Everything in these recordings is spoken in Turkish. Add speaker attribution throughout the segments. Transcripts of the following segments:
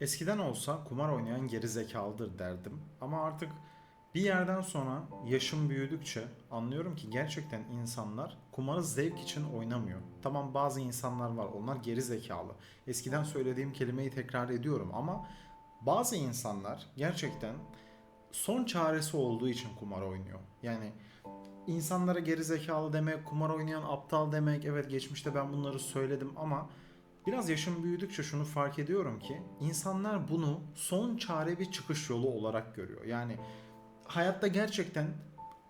Speaker 1: Eskiden olsa kumar oynayan geri zekalıdır derdim. Ama artık bir yerden sonra yaşım büyüdükçe anlıyorum ki gerçekten insanlar kumarı zevk için oynamıyor. Tamam bazı insanlar var onlar geri zekalı. Eskiden söylediğim kelimeyi tekrar ediyorum ama bazı insanlar gerçekten son çaresi olduğu için kumar oynuyor. Yani insanlara geri zekalı demek, kumar oynayan aptal demek. Evet geçmişte ben bunları söyledim ama biraz yaşım büyüdükçe şunu fark ediyorum ki insanlar bunu son çare bir çıkış yolu olarak görüyor. Yani hayatta gerçekten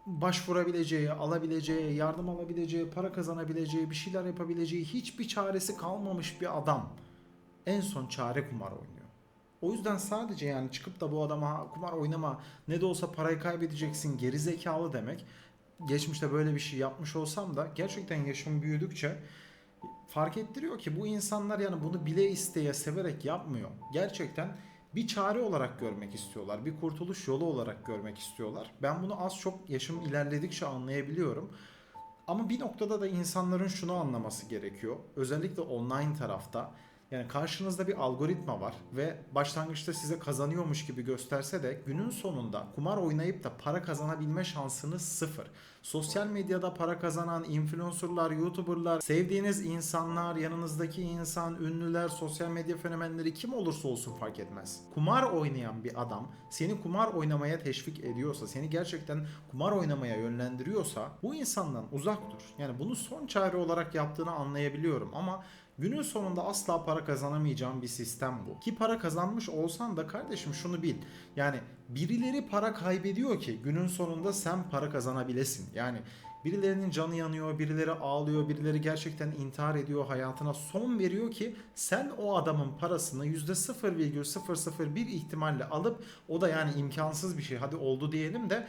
Speaker 1: başvurabileceği, alabileceği, yardım alabileceği, para kazanabileceği, bir şeyler yapabileceği hiçbir çaresi kalmamış bir adam en son çare kumar oynuyor. O yüzden sadece yani çıkıp da bu adama kumar oynama ne de olsa parayı kaybedeceksin geri zekalı demek. Geçmişte böyle bir şey yapmış olsam da gerçekten yaşım büyüdükçe fark ettiriyor ki bu insanlar yani bunu bile isteye severek yapmıyor. Gerçekten bir çare olarak görmek istiyorlar. Bir kurtuluş yolu olarak görmek istiyorlar. Ben bunu az çok yaşım ilerledikçe anlayabiliyorum. Ama bir noktada da insanların şunu anlaması gerekiyor. Özellikle online tarafta. Yani karşınızda bir algoritma var ve başlangıçta size kazanıyormuş gibi gösterse de günün sonunda kumar oynayıp da para kazanabilme şansınız sıfır. Sosyal medyada para kazanan influencerlar, youtuberlar, sevdiğiniz insanlar, yanınızdaki insan, ünlüler, sosyal medya fenomenleri kim olursa olsun fark etmez. Kumar oynayan bir adam seni kumar oynamaya teşvik ediyorsa, seni gerçekten kumar oynamaya yönlendiriyorsa bu insandan uzak dur. Yani bunu son çare olarak yaptığını anlayabiliyorum ama Günün sonunda asla para kazanamayacağın bir sistem bu. Ki para kazanmış olsan da kardeşim şunu bil. Yani birileri para kaybediyor ki günün sonunda sen para kazanabilesin. Yani birilerinin canı yanıyor, birileri ağlıyor, birileri gerçekten intihar ediyor, hayatına son veriyor ki sen o adamın parasını %0,001 ihtimalle alıp o da yani imkansız bir şey hadi oldu diyelim de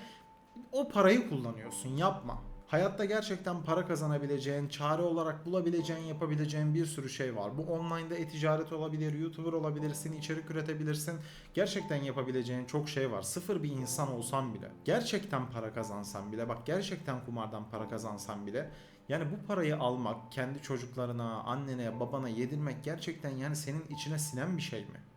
Speaker 1: o parayı kullanıyorsun yapma. Hayatta gerçekten para kazanabileceğin, çare olarak bulabileceğin, yapabileceğin bir sürü şey var. Bu online'da e-ticaret olabilir, YouTuber olabilirsin, içerik üretebilirsin. Gerçekten yapabileceğin çok şey var. Sıfır bir insan olsan bile, gerçekten para kazansan bile, bak gerçekten kumardan para kazansan bile yani bu parayı almak, kendi çocuklarına, annene, babana yedirmek gerçekten yani senin içine sinen bir şey mi?